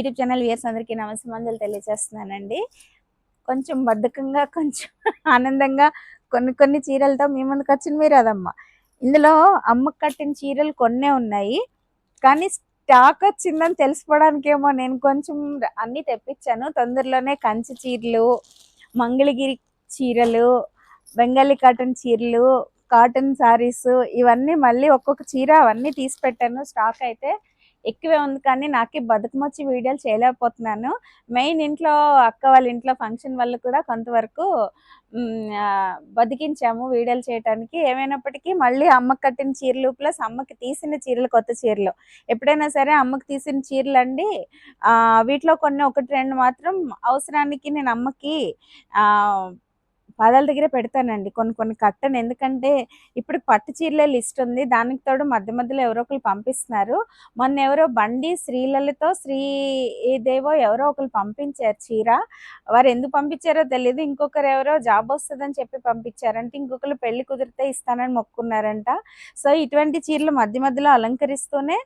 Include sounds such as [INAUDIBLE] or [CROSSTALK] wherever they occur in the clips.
YouTube channel viewers అందరికీ నమస్కారం తెలియజేస్తున్నానండి. కొంచెం బద్ధకంగా కొంచెం ఆనందంగా కొన్ని కొన్ని చీరలతో మీ ముందుకు వచ్చింది మీరు అదమ్మ ఇందులో అమ్మకు కట్టిన చీరలు కొన్నే ఉన్నాయి. కానీ స్టాక్ వచ్చిందని తెలుసుకోవడానికేమో నేను కొంచెం అన్ని తెప్పించాను. తొందరలోనే కంచి చీరలు మంగళగిరి చీరలు బెంగాలీ కాటన్ చీరలు కాటన్ సారీస్ ఇవన్నీ మళ్ళీ ఒక్కొక్క చీర అవన్నీ తీసి పెట్టాను. స్టాక్ అయితే ఎక్కువే ఉంది కానీ నాకే బతుకమొచ్చి వీడియోలు చేయలేకపోతున్నాను. మెయిన్ ఇంట్లో అక్క వాళ్ళ ఇంట్లో ఫంక్షన్ వల్ల కూడా కొంతవరకు బతికించాము వీడియోలు చేయడానికి ఏమైనప్పటికీ మళ్ళీ అమ్మకి కట్టిన చీరలు ప్లస్ అమ్మకి తీసిన చీరలు కొత్త చీరలు. ఎప్పుడైనా సరే అమ్మకి తీసిన చీరలు అండి వీటిలో కొన్ని ఒకటి రెండు మాత్రం అవసరానికి నేను అమ్మకి పాదాల దగ్గర పెడతానండి. కొన్ని కొన్ని కట్టను. ఎందుకంటే ఇప్పుడు పట్టు చీరలే లిస్ట్ ఉంది. దానికి తోడు మధ్య మధ్యలో ఎవరో ఒకరు పంపిస్తున్నారు. మొన్న ఎవరో బండి స్త్రీలతో శ్రీ దేవో ఎవరో ఒకరు పంపించారు చీర. వారు ఎందుకు పంపించారో తెలియదు ఇంకొకరు ఎవరో జాబ్ వస్తుందని చెప్పి పంపించారంటే. ఇంకొకరు పెళ్ళి కుదిరితే ఇస్తానని మొక్కున్నారంట. సో ఇటువంటి చీరలు మధ్య మధ్యలో అలంకరిస్తూనే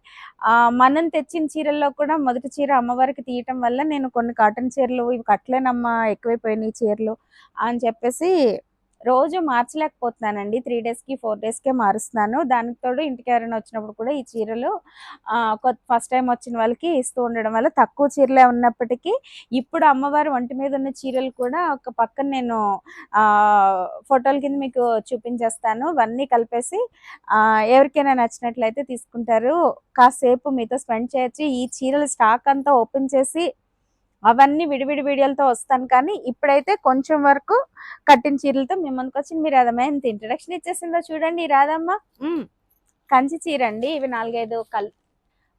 మనం తెచ్చిన చీరల్లో కూడా మొదటి చీర అమ్మవారికి తీయటం వల్ల నేను కొన్ని కాటన్ చీరలు ఇవి కట్టలేనమ్మా ఎక్కువైపోయినాయి చీరలు అని చెప్పేసి రోజు మార్చలేకపోతున్నానండి. త్రీ డేస్కి ఫోర్ డేస్కే మారుస్తున్నాను. దానికి తోడు ఇంటికి ఎవరైనా వచ్చినప్పుడు కూడా ఈ చీరలు ఫస్ట్ టైం వచ్చిన వాళ్ళకి ఇస్తూ ఉండడం వల్ల తక్కువ చీరలే ఉన్నప్పటికీ ఇప్పుడు అమ్మవారి ఒంటి మీద ఉన్న చీరలు కూడా ఒక పక్కన నేను ఫోటోల కింద మీకు చూపించేస్తాను. ఇవన్నీ కలిపేసి ఎవరికైనా నచ్చినట్లయితే తీసుకుంటారు. కాసేపు మీతో స్పెండ్ చేయొచ్చు. ఈ చీరల స్టాక్ అంతా ఓపెన్ చేసి అవన్నీ విడివిడి వీడియోలతో వస్తాను కానీ ఇప్పుడైతే కొంచెం వరకు కట్టిన చీరలతో మీ ముందుకు వచ్చి మీరు రాదమ్మ ఎంత ఇంట్రడక్షన్ ఇచ్చేసిందో చూడండి రాదమ్మ కంచి చీర అండి ఇవి నాలుగైదు కల్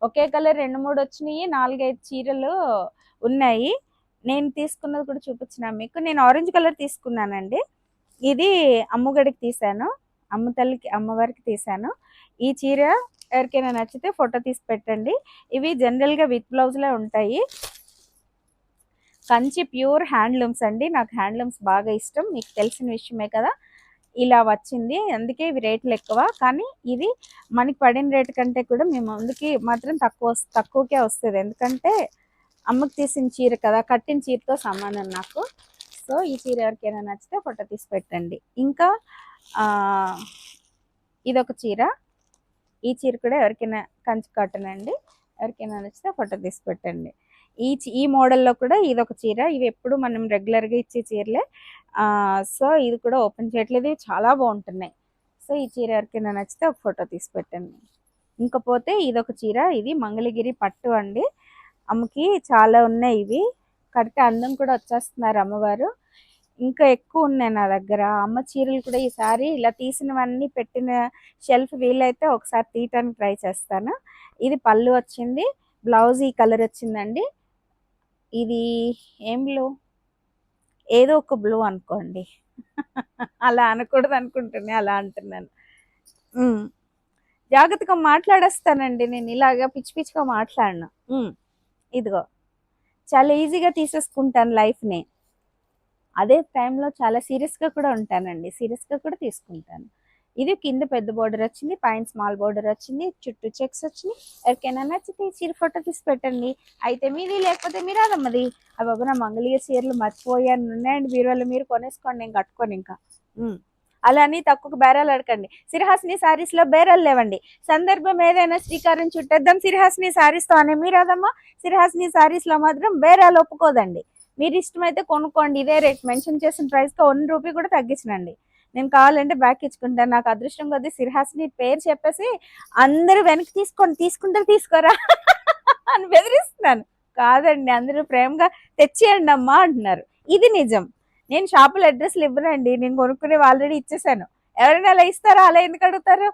ఒకే కలర్ రెండు మూడు వచ్చినాయి. నాలుగైదు చీరలు ఉన్నాయి. నేను తీసుకున్నది కూడా చూపించిన మీకు. నేను ఆరెంజ్ కలర్ తీసుకున్నానండి. ఇది అమ్మగడికి తీసాను అమ్మ తల్లికి అమ్మవారికి తీసాను ఈ చీర ఎవరికైనా నచ్చితే ఫోటో తీసి పెట్టండి. ఇవి జనరల్గా విత్ బ్లౌజ్లే ఉంటాయి. కంచి ప్యూర్ హ్యాండ్లూమ్స్ అండి. నాకు హ్యాండ్లూమ్స్ బాగా ఇష్టం. మీకు తెలిసిన విషయమే కదా. ఇలా వచ్చింది. అందుకే ఇవి రేట్లు ఎక్కువ. కానీ ఇది మనకి పడిన రేటు కంటే కూడా మేము ముందుకి మాత్రం తక్కువ తక్కువకే వస్తుంది. ఎందుకంటే అమ్మకు తీసిన చీర కదా. కట్టిన చీరతో సమానం నాకు. సో ఈ చీర ఎవరికైనా నచ్చితే ఫోటో తీసి పెట్టండి. ఇంకా ఇదొక చీర. ఈ చీర కూడా ఎవరికైనా కంచి కాటన్ అండి. ఎవరికైనా నచ్చితే ఫోటో తీసి పెట్టండి. ఈ ఈ మోడల్లో కూడా ఇది ఒక చీర. ఇవి ఎప్పుడు మనం రెగ్యులర్గా ఇచ్చే చీరలే. సో ఇది కూడా ఓపెన్ చేయట్లేదు. ఇవి చాలా బాగుంటున్నాయి. సో ఈ చీర ఎవరికైనా నచ్చితే ఒక ఫోటో తీసి పెట్టండి. ఇంకపోతే ఇది ఒక చీర. ఇది మంగళగిరి పట్టు అండి. అమ్మకి చాలా ఉన్నాయి ఇవి. కడితే అందం కూడా వచ్చేస్తున్నారు అమ్మవారు. ఇంకా ఎక్కువ ఉన్నాయి నా దగ్గర. అమ్మ చీరలు కూడా ఈసారి ఇలా తీసినవన్నీ పెట్టిన షెల్ఫ్ వీలైతే ఒకసారి తీయటానికి ట్రై చేస్తాను. ఇది పళ్ళు వచ్చింది. బ్లౌజ్ ఈ కలర్ వచ్చిందండి. ఇది ఏం బ్లూ ఏదో ఒక బ్లూ అనుకోండి. [LAUGHS] అలా అనకూడదు అనుకుంటున్నా అలా అంటున్నాను. జాగ్రత్తగా మాట్లాడేస్తానండి నేను ఇలాగా పిచ్చి పిచ్చిగా మాట్లాడను. ఇదిగో. చాలా ఈజీగా తీసేసుకుంటాను లైఫ్ని అదే టైంలో చాలా సీరియస్గా కూడా ఉంటానండి. సీరియస్గా కూడా తీసుకుంటాను. ఇది కింద పెద్ద బోర్డర్ వచ్చింది పైన స్మాల్ బోర్డర్ వచ్చింది చుట్టూ చెక్స్ వచ్చినాయి. ఎవరికైనా నచ్చితే చీర ఫోటో తీసి పెట్టండి. అయితే మీది లేకపోతే మీరు అదమ్మది అవి ఒక నా మంగళీయ చీరలు మర్చిపోయాను ఉన్నాయండి. బీరువాళ్ళు మీరు కొనేసుకోండి నేను కట్టుకోను ఇంకా. అలా అని తక్కువ బేరాలు అడకండి సిరహాసిని సారీస్లో బేరాలు లేవండి. సందర్భం ఏదైనా శ్రీకారం చుట్టేద్దాం. సిరహాసిని శారీస్తో అనే మీరు అదమ్మా సిరహాసిని సారీస్లో మాత్రం బేరాలు ఒప్పుకోదండి. మీరు ఇష్టమైతే కొనుక్కోండి. ఇదే రేట్ మెన్షన్ చేసిన ప్రైస్తో వన్ రూపీ కూడా తగ్గించనండి. నేను కావాలంటే బ్యాక్ ఇచ్చుకుంటాను నాకు అదృష్టం కొద్దీ సిరహాసిని పేరు చెప్పేసి అందరూ వెనక్కి తీసుకోండి తీసుకుంటారు తీసుకోరా అని బెదిరిస్తున్నాను. కాదండి అందరూ ప్రేమగా తెచ్చేయండి అమ్మా అంటున్నారు. ఇది నిజం. నేను షాపుల అడ్రస్లు ఇవ్వనండి. నేను కొనుక్కునే ఆల్రెడీ ఇచ్చేసాను. ఎవరైనా అలా ఇస్తారా? అలా ఎందుకు అడుగుతారు?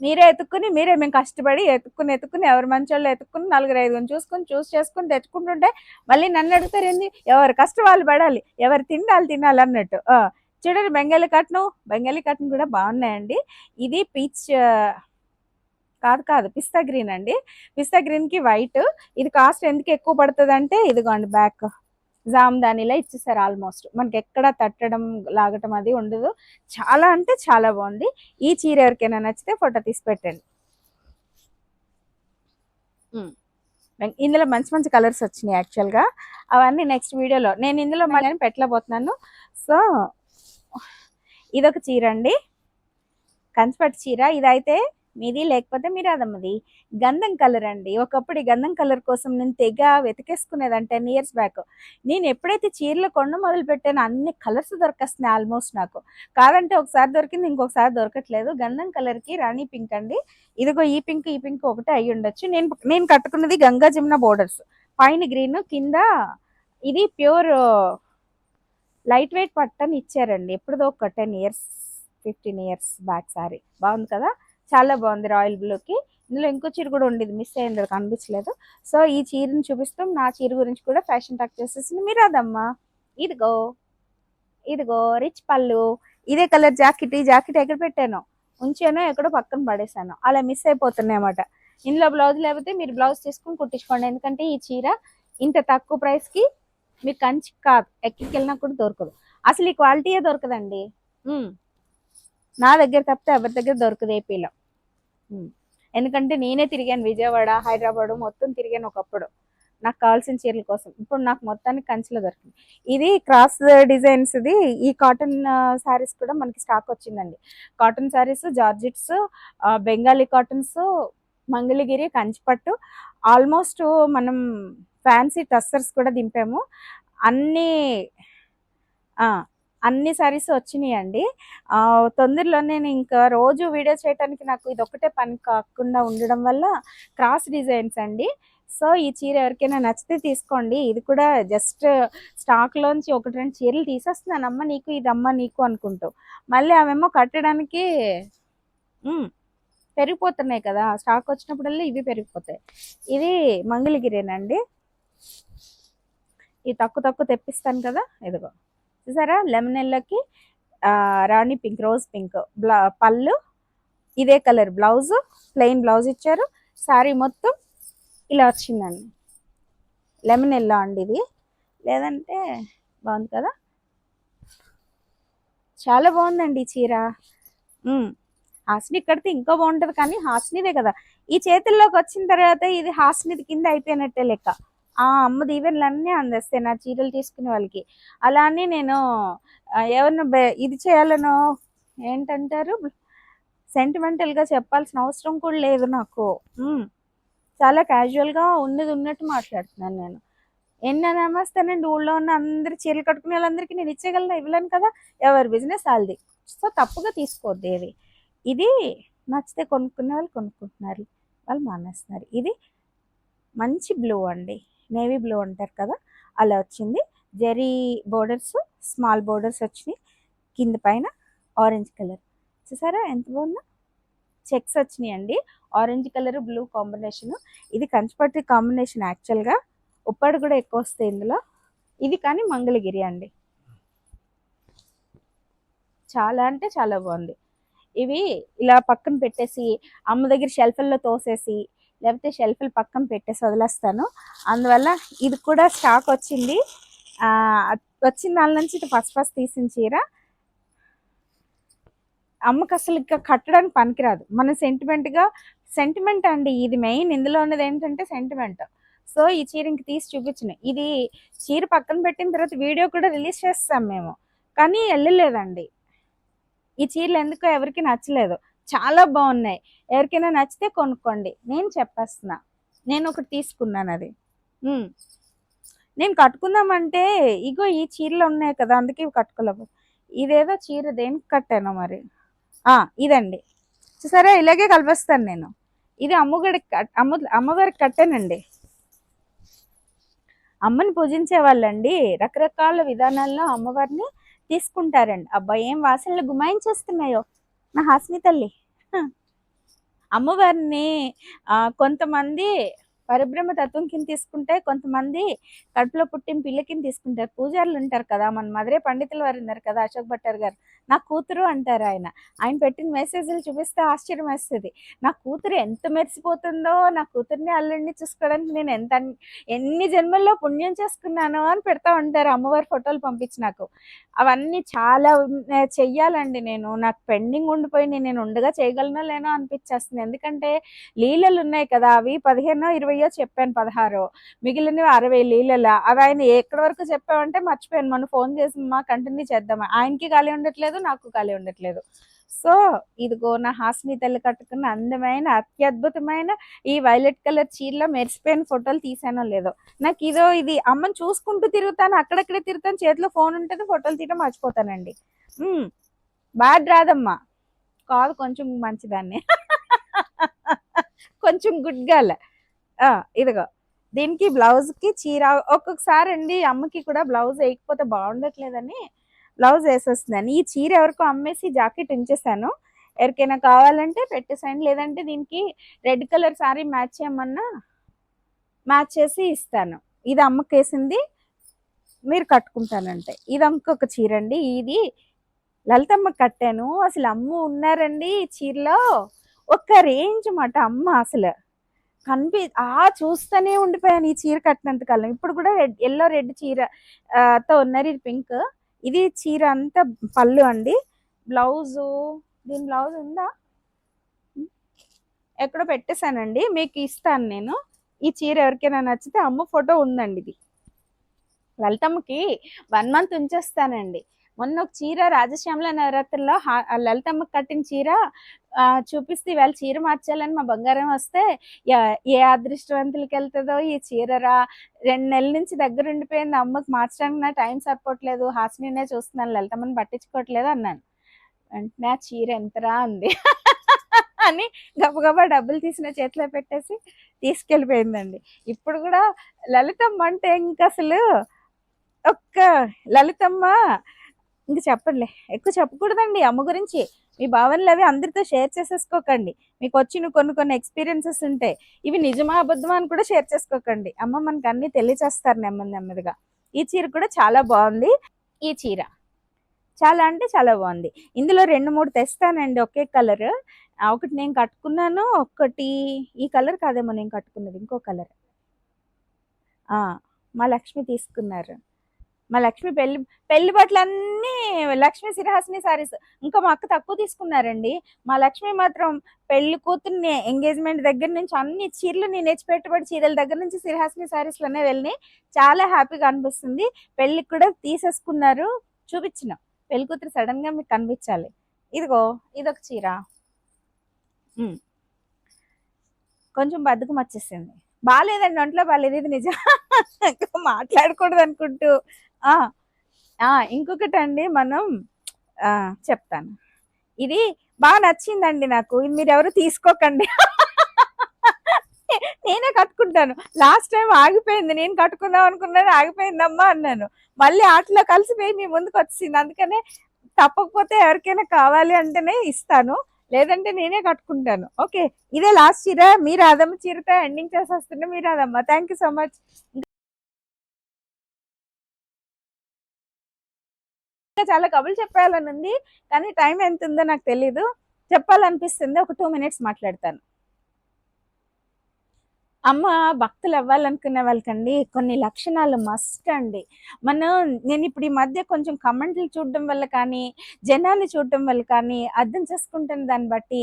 మీరే ఎత్తుక్కుని మీరే మేము కష్టపడి ఎత్తుక్కుని ఎత్తుక్కుని ఎవరు మంచోళ్ళు ఎత్తుక్కుని నలుగురు ఐదుగురు చూసుకుని చూస్ చేసుకుని తెచ్చుకుంటుంటే మళ్ళీ నన్ను అడుగుతారు ఏంది? ఎవరు కష్టం వాళ్ళు పడాలి. ఎవరు తినాలి తినాలి అన్నట్టు. చూడండి బెంగాలీ కట్ను. బెంగాలీ కట్ను కూడా బాగున్నాయండి. ఇది పీచ్ కాదు కాదు పిస్తా గ్రీన్ అండి. పిస్తా గ్రీన్కి వైట్. ఇది కాస్ట్ ఎందుకు ఎక్కువ పడుతుంది అంటే ఇదిగోండి బ్యాక్. జామ్దానిలా ఇచ్చేసారు ఆల్మోస్ట్. మనకి ఎక్కడ తట్టడం లాగటం అది ఉండదు. చాలా అంటే చాలా బాగుంది. ఈ చీర ఎవరికైనా నచ్చితే ఫోటో తీసి పెట్టండి. ఇందులో మంచి మంచి కలర్స్ వచ్చినాయి యాక్చువల్గా. అవన్నీ నెక్స్ట్ వీడియోలో. నేను ఇందులో మళ్ళీ పెట్టలేకపోతున్నాను. సో ఇదొక చీర అండి కంచిపట్టు చీర. ఇదైతే మీది లేకపోతే మీరు అదమ్మది గంధం కలర్ అండి. ఒకప్పుడు ఈ గంధం కలర్ కోసం నేను తెగ వెతికేసుకునేదాన్ని టెన్ ఇయర్స్ బ్యాక్. నేను ఎప్పుడైతే చీరలు కొండ మొదలు పెట్టానో అన్ని కలర్స్ దొరకేస్తున్నాయి ఆల్మోస్ట్ నాకు. కాదంటే ఒకసారి దొరికింది ఇంకొకసారి దొరకట్లేదు. గంధం కలర్కి రాణి పింక్ అండి. ఇదిగో ఈ పింక్ ఈ పింక్ ఒకటే అయి ఉండొచ్చు. నేను నేను కట్టుకున్నది గంగా జమున బోర్డర్స్ పైన గ్రీన్ కింద ఇది ప్యూర్ లైట్ వెయిట్ పట్టని ఇచ్చారండి. ఎప్పుడుదో ఒక ten years fifteen years back sari. బాగుంది కదా? చాలా బాగుంది రాయల్ బ్లూకి. ఇందులో ఇంకో చీర కూడా ఉండేది మిస్ అయింది అది కనిపించలేదు. సో ఈ చీరని చూపిస్తాం. నా చీర గురించి కూడా ఫ్యాషన్ టాక్ చేసేసింది మీరాదమ్మా. ఇదిగో ఇదిగో రిచ్ పళ్ళు. ఇదే కలర్ జాకెట్ ఈ జాకెట్ ఎక్కడ పెట్టాను? ఉంచాను ఎక్కడో పక్కన పడేసాను అలా మిస్ అయిపోతున్నాయి అన్నమాట. ఇందులో బ్లౌజ్ లేకపోతే మీరు బ్లౌజ్ తీసుకుని కుట్టించుకోండి. ఎందుకంటే ఈ చీర ఇంత తక్కువ ప్రైస్కి మీకు కంచి కాదు ఎక్కడికి వెళ్ళినా కూడా దొరకదు. అసలు ఈ క్వాలిటీయే దొరకదండి. నా దగ్గర తప్పితే ఎవరి దగ్గర దొరకదు ఏపీలో. ఎందుకంటే నేనే తిరిగాను విజయవాడ హైదరాబాద్ మొత్తం తిరిగాను ఒకప్పుడు. నాకు కావాల్సిన చీరల కోసం. ఇప్పుడు నాకు మొత్తానికి కంచిలో దొరికింది. ఇది క్రాస్ డిజైన్స్ ఇది ఈ కాటన్ శారీస్ కూడా మనకి స్టాక్ వచ్చిందండి. Cotton sarees georgettes Bengali cottons Mangalagiri కంచిపట్టు. ఆల్మోస్ట్ మనం ఫ్యాన్సీ టస్సర్స్ కూడా దింపాము. అన్నీ అన్ని సారీస్ వచ్చినాయండి. తొందరలో నేను ఇంకా రోజు వీడియో చేయడానికి నాకు ఇది ఒకటే పని కాకుండా ఉండడం వల్ల క్రాస్ డిజైన్స్ అండి. సో ఈ చీర ఎవరికైనా నచ్చితే తీసుకోండి. ఇది కూడా జస్ట్ స్టాక్లోంచి ఒకటి రెండు చీరలు తీసేస్తున్నాను అమ్మ నీకు ఇది అమ్మ నీకు అనుకుంటూ. మళ్ళీ అవేమో కట్టడానికి పెరిగిపోతున్నాయి కదా. స్టాక్ వచ్చినప్పుడల్లా ఇవి పెరిగిపోతాయి. ఇది మంగళగిరేనండి. ఈ తక్కువ తక్కువ తెప్పిస్తాను కదా ఇదిగో. చూసారా? లెమన్ ఎల్లోకి రాణి పింక్ రోజ్ పింక్ బ్లా పళ్ళు. ఇదే కలర్ బ్లౌజ్ ప్లెయిన్ బ్లౌజ్ ఇచ్చారు. శారీ మొత్తం ఇలా వచ్చిందండి. లెమన్ ఎల్లో అండి ఇది. లేదంటే బాగుంది కదా? చాలా బాగుందండి ఈ చీర. హాస్ని కడితే ఇంకా బాగుంటుంది కానీ హాస్నిదే కదా. ఈ చేతుల్లోకి వచ్చిన తర్వాత ఇది హాస్నిది కింద అయిపోయినట్టే లెక్క. ఆ అమ్మ దీవెనలు అన్నీ అందేస్తాయి నా చీరలు తీసుకునే వాళ్ళకి. అలానే నేను ఆ, ఏమన్నా బె- ఇది చేయాలనో ఏంటంటారు? సెంటిమెంటల్గా చెప్పాల్సిన అవసరం కూడా లేదు నాకు. చాలా క్యాజువల్గా ఉన్నది ఉన్నట్టు మాట్లాడుతున్నాను నేను. ఎన్ని నమస్తేనండి ఊళ్ళో ఉన్న అందరు చీరలు కట్టుకునే వాళ్ళందరికీ నేను ఇచ్చేయగలను ఇవ్వలేను కదా? ఎవరి బిజినెస్ వాళ్ళది. సో తప్పుగా తీసుకోవద్దు ఏది. ఇది నచ్చితే కొనుక్కునే వాళ్ళు కొనుక్కుంటున్నారు. వాళ్ళు మానేస్తున్నారు. ఇది మంచి బ్లూ అండి. నేవీ బ్లూ అంటారు కదా అలా వచ్చింది. జెరీ బోర్డర్స్ స్మాల్ బోర్డర్స్ వచ్చినాయి. కింద పైన ఆరెంజ్ కలర్. చూసారా ఎంత బాగుందో? చెక్స్ వచ్చినాయి అండి ఆరెంజ్ కలర్ బ్లూ కాంబినేషన్. ఇది కంచిపట్టి కాంబినేషన్ యాక్చువల్గా. ఉప్పాడు కూడా ఎక్కువ వస్తాయి ఇందులో. ఇది కానీ మంగళగిరి అండి. చాలా అంటే చాలా బాగుంది. ఇవి ఇలా పక్కన పెట్టేసి అమ్మ దగ్గర షెల్ఫ్ల్లో తోసేసి లేకపోతే షెల్ఫ్లు పక్కన పెట్టేసి వదిలేస్తాను. అందువల్ల ఇది కూడా స్టాక్ వచ్చింది. వచ్చిన దాని నుంచి ఇది ఫస్ట్ ఫస్ట్ తీసిన చీర. అమ్మకు అసలు ఇంకా కట్టడానికి పనికిరాదు. మన సెంటిమెంట్గా సెంటిమెంట్ అండి ఇది మెయిన్ ఇందులో ఉన్నది ఏంటంటే సెంటిమెంట్ సో ఈ చీర ఇంక తీసి చూపించిన. ఇది చీర పక్కన పెట్టిన తర్వాత వీడియో కూడా రిలీజ్ చేస్తాం మేము. కానీ వెళ్ళలేదండి. ఈ చీరలు ఎందుకో ఎవరికి నచ్చలేదు. చాలా బాగున్నాయి. ఎవరికైనా నచ్చితే కొనుక్కోండి. నేను చెప్పేస్తున్నా. నేను ఒకటి తీసుకున్నాను అది. నేను కట్టుకుందామంటే ఇగో ఈ చీరలు ఉన్నాయి కదా అందుకే కట్టుకోలేవు ఇదేదో చీర దేనికి కట్టాను మరి? ఇదండి. సరే ఇలాగే కలిపిస్తాను నేను. ఇది అమ్మగడికి కట్- అమ్మ అమ్మవారికి కట్టానండి. అమ్మని పూజించే వాళ్ళండి రకరకాల విధానాల్లో అమ్మవారిని తీసుకుంటారండి. అబ్బాయి ఏం వాసనలు గుమాయించేస్తున్నాయో. నా హాస్ని తల్లి. అమ్మగారిని అమ్మవారిని ఆ, కొంతమంది పరబ్రహ్మ తత్వం కింద తీసుకుంటే కొంతమంది కడుపులో పుట్టిన పిల్ల కింద తీసుకుంటారు. పూజారులు ఉంటారు కదా మన మధురే పండితులు వారు ఉన్నారు కదా అశోక్ భట్టర్ గారు. నా కూతురు అంటారు ఆయన. ఆయన పెట్టిన మెసేజ్లు చూపిస్తే ఆశ్చర్యం వేస్తుంది. నా కూతురు ఎంత మెరిసిపోతుందో నా కూతుర్ని అల్లుడిని చూసుకోవడానికి నేను ఎంత ఎన్ని జన్మల్లో పుణ్యం చేసుకున్నానో అని పెడతా ఉంటారు. అమ్మవారి ఫోటోలు పంపించి నాకు. అవన్నీ చాలా చెయ్యాలండి నేను. నాకు పెండింగ్ ఉండిపోయి నేను ఉండగా చేయగలనో లేనో అనిపించేస్తుంది. ఎందుకంటే లీలలు ఉన్నాయి కదా అవి పదిహేనో ఇరవై ఇరవయో చెప్పాను పదహారో. మిగిలినవి అరవై లీలల. అవి ఆయన ఎక్కడి వరకు చెప్పామంటే మర్చిపోయాను. మనం ఫోన్ చేసి మా కంటిన్యూ చేద్దామా ఆయనకి ఖాళీ ఉండట్లేదు నాకు ఖాళీ ఉండట్లేదు. సో ఇదిగో నా హాస్ని తల్లి కట్టుకున్న అందమైన అత్యద్భుతమైన ఈ వైలెట్ కలర్ చీరలో మెరిసిపోయిన ఫోటోలు తీసానో లేదో. నాకు ఇదో ఇది అమ్మని చూసుకుంటూ తిరుగుతాను అక్కడక్కడే తిరుగుతాను చేతిలో ఫోన్ ఉంటుంది ఫోటోలు తీయడం మర్చిపోతానండి. బ్యాడ్ రాదమ్మా. కాదు కొంచెం మంచిదాన్ని. [LAUGHS] కొంచెం గుడ్ గర్ల్. ఇదిగో. దీనికి బ్లౌజ్కి చీర ఒక్కొక్కసారి అండి అమ్మకి కూడా బ్లౌజ్ వేయకపోతే బాగుండట్లేదని బ్లౌజ్ వేసేస్తున్నాను ఈ చీర ఎవరికో అమ్మేసి జాకెట్ ఉంచేసాను. ఎవరికైనా కావాలంటే పెట్టేసాను లేదంటే దీనికి రెడ్ కలర్ సారీ మ్యాచ్ చేయమన్నా మ్యాచ్ చేసి ఇస్తాను. ఇది అమ్మకేసింది మీరు కట్టుకుంటానంటే. ఇది ఇంకొక చీర అండి. ఇది లలితమ్మ కట్టాను. అసలు అమ్మ ఉన్నారండి ఈ చీరలో. ఒక్క రేంజ్ మాట అమ్మ అసలు. కనిపి ఆ చూస్తూనే ఉండిపోయాను ఈ చీర కట్టినంత కాలం ఇప్పుడు కూడా రెడ్ ఎల్లో రెడ్ చీర తో ఉన్నారు ఇది పింక్ ఇది చీర అంతా పళ్ళు అండి. బ్లౌజు దీని బ్లౌజ్ ఉందా? ఎక్కడో పెట్టేశానండి. మీకు ఇస్తాను నేను. ఈ చీర ఎవరికైనా నచ్చితే అమ్మ ఫోటో ఉందండి ఇది. లలితమ్మకి వన్ మంత్ ఉంచేస్తానండి. మొన్న ఒక చీర రాజశ్యామల నవరాత్రిలో హా- లలితమ్మకి కట్టిన చీర చూపిస్తే ఇవాళ చీర మార్చాలని మా బంగారం వస్తే ఏ అదృష్టవంతులకి వెళ్తుందో ఈ చీరరా రెండు నెలల నుంచి దగ్గర ఉండిపోయింది. అమ్మకి మార్చడానికి నా టైం సరిపోవట్లేదు. హాస్నినే చూస్తున్నాను. లలితమ్మని పట్టించుకోవట్లేదు అన్నాను. వెంటనే ఆ చీర ఎంతరా అంది. [LAUGHS] అని గబగబా డబ్బులు తీసిన చేతిలో పెట్టేసి తీసుకెళ్ళిపోయిందండి. ఇప్పుడు కూడా లలితమ్మ అంటే ఇంకా అసలు ఒక్క లలితమ్మ ఇంక చెప్పండి ఎక్కువ చెప్పకూడదండి అమ్మ గురించి. మీ భావనలు అవి అందరితో షేర్ చేసేసుకోకండి. మీకు వచ్చిన కొన్ని కొన్ని ఎక్స్పీరియన్సెస్ ఉంటాయి. ఇవి నిజమా అబద్ధమా అని కూడా షేర్ చేసుకోకండి. అమ్మ మనకు అన్ని తెలియచేస్తారు నెమ్మది నెమ్మదిగా. ఈ చీర కూడా చాలా బాగుంది. ఈ చీర చాలా అంటే చాలా బాగుంది. ఇందులో రెండు మూడు తెస్తానండి ఒకే కలర్. ఒకటి నేను కట్టుకున్నాను ఒకటి ఈ కలర్ కాదేమో నేను కట్టుకున్నది ఇంకో కలర్. మా లక్ష్మి తీసుకున్నారు. మా లక్ష్మి పెళ్ళి పెళ్ళి బట్టలన్నీ లక్ష్మి సిరహాసిని సారీస్ ఇంకా మా అక్క తక్కువ తీసుకున్నారండి. మా లక్ష్మి మాత్రం పెళ్ళి కూతుర్ని ఎంగేజ్మెంట్ దగ్గర నుంచి అన్ని చీరలు నేను నేర్చి పెట్టుబడి చీరల దగ్గర నుంచి సిరహాసిని సారీస్లోనే వెళ్ళి చాలా హ్యాపీగా అనిపిస్తుంది. పెళ్ళికి కూడా తీసేసుకున్నారు. చూపించిన. పెళ్ళి కూతురు సడన్గా మీకు కనిపించాలి. ఇదిగో ఇదొక చీర. కొంచెం బద్దకం వచ్చేసింది. బాగాలేదండి ఒంట్లో బాగాలేదు. ఇది నిజం. మాట్లాడకూడదు అనుకుంటూ ఇంకొకటండి ఇంకొకటి అండి మనం చెప్తాను. ఇది బాగా నచ్చిందండి నాకు. ఇది మీరు ఎవరు తీసుకోకండి. నేనే కట్టుకుంటాను. లాస్ట్ టైం ఆగిపోయింది. నేను కట్టుకుందాం అనుకున్నాను ఆగిపోయిందమ్మా అన్నాను. మళ్ళీ ఆటలో కలిసిపోయి మీ ముందుకు వచ్చింది. అందుకనే తప్పకపోతే ఎవరికైనా కావాలి అంటేనే ఇస్తాను. లేదంటే నేనే కట్టుకుంటాను. ఓకే. ఇదే లాస్ట్ చీర. మీరు అదమ్మ చీరతో ఎండింగ్ చేసేస్తుంటే మీరు అదమ్మ. థ్యాంక్ యూ సో మచ్ ఇంకా చాలా కబులు చెప్పాలని ఉంది కానీ టైం ఎంత ఉందో నాకు తెలీదు. చెప్పాలనిపిస్తుంది ఒక టూ మినిట్స్ మాట్లాడతాను. అమ్మ భక్తులు అవ్వాలనుకునే వాళ్ళకండి కొన్ని లక్షణాలు మస్ట్ అండి. మనం నేను ఇప్పుడు ఈ మధ్య కొంచెం కమెంట్లు చూడడం వల్ల కానీ జనాన్ని చూడడం వల్ల కానీ అర్థం చేసుకుంటున్న దాన్ని బట్టి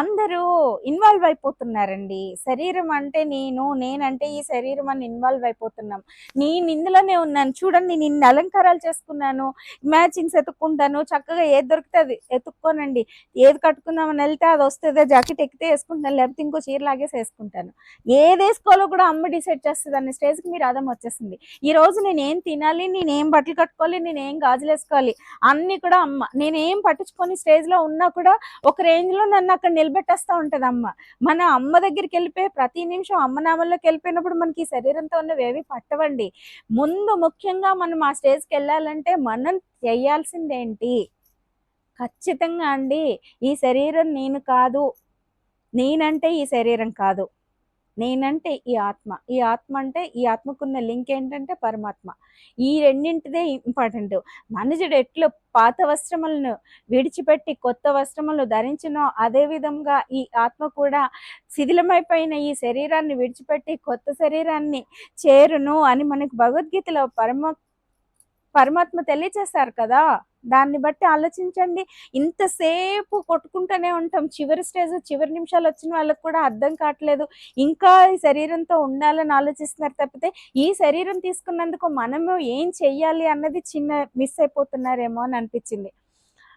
అందరూ ఇన్వాల్వ్ అయిపోతున్నారండి. శరీరం అంటే నేను నేనంటే ఈ శరీరం అని ఇన్వాల్వ్ అయిపోతున్నాం. నేను ఇందులోనే ఉన్నాను. చూడండి నిన్ను అలంకారాలు చేసుకున్నాను మ్యాచింగ్స్ ఎత్తుక్కుంటాను చక్కగా ఏది దొరికితే అది ఎత్తుక్కోనండి. ఏది కట్టుకుందామని వెళ్తే అది వస్తుందో జాకెట్ ఎక్కితే వేసుకుంటాను లేకపోతే ఇంకో చీర లాగేసి వేసుకుంటాను. ఏది వేసుకోవాలో కూడా అమ్మ డిసైడ్ చేస్తుంది అనే స్టేజ్కి మీరు అర్థం వచ్చేసింది. ఈ రోజు నేను ఏం తినాలి నేనేం బట్టలు కట్టుకోవాలి నేనేం గాజులు వేసుకోవాలి అన్ని కూడా అమ్మ. నేనేం పట్టించుకొని స్టేజ్లో ఉన్నా కూడా ఒక రేంజ్లో నన్ను అక్కడ నిలబెట్టేస్తా ఉంటది అమ్మ. మన అమ్మ దగ్గరికి వెళ్ళిపోయి ప్రతి నిమిషం అమ్మ నామంలోకి వెళ్ళిపోయినప్పుడు మనకి ఈ శరీరంతో ఉన్నవేవి పట్టవండి. ముందు ముఖ్యంగా మనం ఆ స్టేజ్కి వెళ్ళాలంటే మనం చేయాల్సిందేంటి ఖచ్చితంగా అండి ఈ శరీరం నేను కాదు. నేనంటే ఈ శరీరం కాదు. నేనంటే ఈ ఆత్మ. ఈ ఆత్మ అంటే ఈ ఆత్మకున్న లింక్ ఏంటంటే పరమాత్మ. ఈ రెండింటిదే ఇంపార్టెంట్. మనుషుడు ఎట్లు పాత వస్త్రములను విడిచిపెట్టి కొత్త వస్త్రములను ధరించినో అదే విధంగా ఈ ఆత్మ కూడా శిథిలమైపోయిన ఈ శరీరాన్ని విడిచిపెట్టి కొత్త శరీరాన్ని చేరును అని మనకు భగవద్గీతలో పరమ పరమాత్మ తెలియచేశారు కదా. దాన్ని బట్టి ఆలోచించండి. ఇంతసేపు కొట్టుకుంటూనే ఉంటాం. చివరి స్టేజ్ చివరి నిమిషాలు వచ్చిన వాళ్ళకి కూడా అర్థం కావట్లేదు. ఇంకా ఈ శరీరంతో ఉండాలని ఆలోచిస్తున్నారు తప్పితే ఈ శరీరం తీసుకున్నందుకు మనము ఏం చెయ్యాలి అన్నది చిన్న మిస్ అయిపోతున్నారేమో అని అనిపించింది.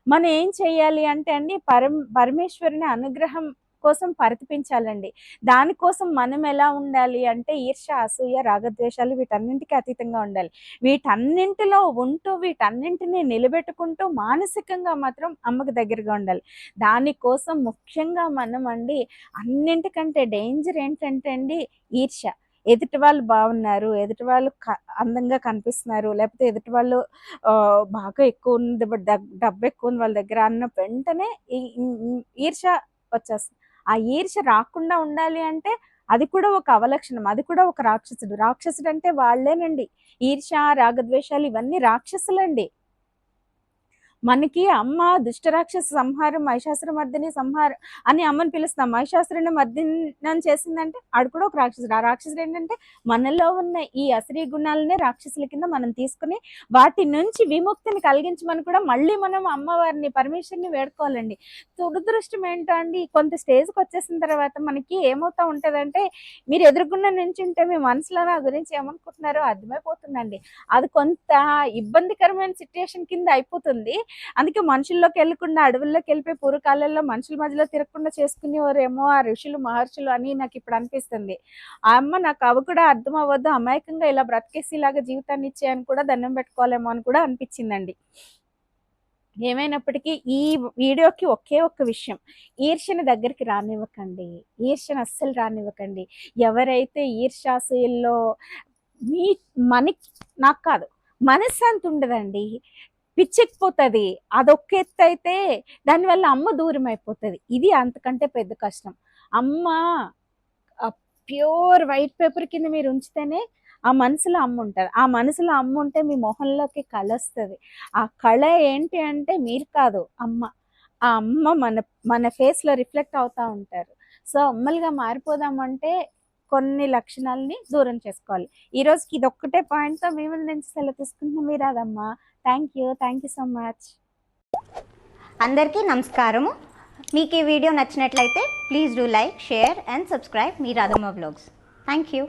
మనం ఏం చెయ్యాలి అంటే అండి పరం పరమేశ్వరుని అనుగ్రహం కోసం పరితపించాలండి. దానికోసం మనం ఎలా ఉండాలి అంటే ఈర్ష అసూయ రాగద్వేషాలు వీటన్నింటికి అతీతంగా ఉండాలి. వీటన్నింటిలో ఉంటూ వీటన్నింటిని నిలబెట్టుకుంటూ మానసికంగా మాత్రం అమ్మకు దగ్గరగా ఉండాలి. దానికోసం ముఖ్యంగా మనం అండి అన్నింటికంటే డేంజర్ ఏంటంటే అండి ఈర్ష ఎదుటి వాళ్ళు బాగున్నారు ఎదుటి వాళ్ళు అందంగా కనిపిస్తున్నారు లేకపోతే ఎదుటి వాళ్ళు బాగా ఎక్కువ ఉంది డబ్బు ఎక్కువ ఉంది వాళ్ళ దగ్గర అన్న వెంటనే ఈర్ష వచ్చేస్తుంది. ఆ ఈర్ష రాకుండా ఉండాలి అంటే అది కూడా ఒక అవలక్షణం అది కూడా ఒక రాక్షసుడు. రాక్షసుడు అంటే వాళ్ళేనండి. ఈర్ష రాగద్వేషాలు ఇవన్నీ రాక్షసులండి. మనకి అమ్మ దుష్టరాక్షస సంహారం మహిషాసుర మర్దిని సంహారం అని అమ్మని పిలుస్తాం. మహిషాసురుని మర్దినం చేసిందంటే ఆడు కూడా ఒక రాక్షసుడు. ఆ రాక్షసుడు ఏంటంటే మనలో ఉన్న ఈ అసరీ గుణాలనే రాక్షసుల కింద మనం తీసుకుని వాటి నుంచి విముక్తిని కలిగించమని కూడా మళ్ళీ మనం అమ్మవారిని పరమేశ్వరిని వేడుకోవాలండి. దురదృష్టం ఏంటో అండి కొంత స్టేజ్కి వచ్చేసిన తర్వాత మనకి ఏమవుతా ఉంటుందంటే మీరు ఎదుర్కొన్న నుంచి ఉంటే మీ మనసులో నా గురించి ఏమనుకుంటున్నారో అర్థమైపోతుందండి. అది కొంత ఇబ్బందికరమైన సిచ్యుయేషన్ కింద అయిపోతుంది. అందుకే మనుషుల్లోకి వెళ్ళకుండా అడవుల్లోకి వెళ్ళిపోయి పూర్వకాలంలో మనుషుల మధ్యలో తిరగకుండా చేసుకునేవారేమో ఆ ఋషులు మహర్షులు అని నాకు ఇప్పుడు అనిపిస్తుంది. ఆ అమ్మ నాకు అవి కూడా అర్థం అవ్వద్దు అమాయకంగా ఇలా బ్రతికేసేలాగా జీవితాన్ని ఇచ్చేయని కూడా దండం పెట్టుకోవాలేమో అని కూడా అనిపించిందండి. ఏమైనప్పటికీ ఈ వీడియోకి ఒకే ఒక్క విషయం ఈర్ష్యని దగ్గరికి రానివ్వకండి. ఈర్ష్యను అస్సలు రానివ్వకండి. ఎవరైతే ఈర్ష్యాశయంలో మీ మనకి నాకు కాదు మనశ్శాంతి ఉండదండి. పిచ్చెక్కిపోతుంది అదొక్క ఎత్తు అయితే దానివల్ల అమ్మ దూరం అయిపోతుంది. ఇది అంతకంటే పెద్ద కష్టం. అమ్మ ప్యూర్ వైట్ పేపర్ కింద మీరు ఉంచితేనే ఆ మనసులో అమ్మ ఉంటుంది. ఆ మనసులో అమ్మ ఉంటే మీ మొహంలోకి కళ వస్తుంది. ఆ కళ ఏంటి అంటే మీరు కాదు అమ్మ. ఆ అమ్మ మన మన ఫేస్లో రిఫ్లెక్ట్ అవుతూ ఉంటారు. సో అమ్మలుగా మారిపోదామంటే కొన్ని లక్షణాలని దూరం చేసుకోవాలి. ఈ రోజుకి ఇది ఒక్కటే పాయింట్తో మేము నుంచి సెలవు తీసుకుంటున్నాం మీరు అదమ్మా thank you thank you so much అందరికీ నమస్కారము. మీకు ఈ వీడియో నచ్చినట్లయితే please do like share and subscribe me Radhamma blogs thank you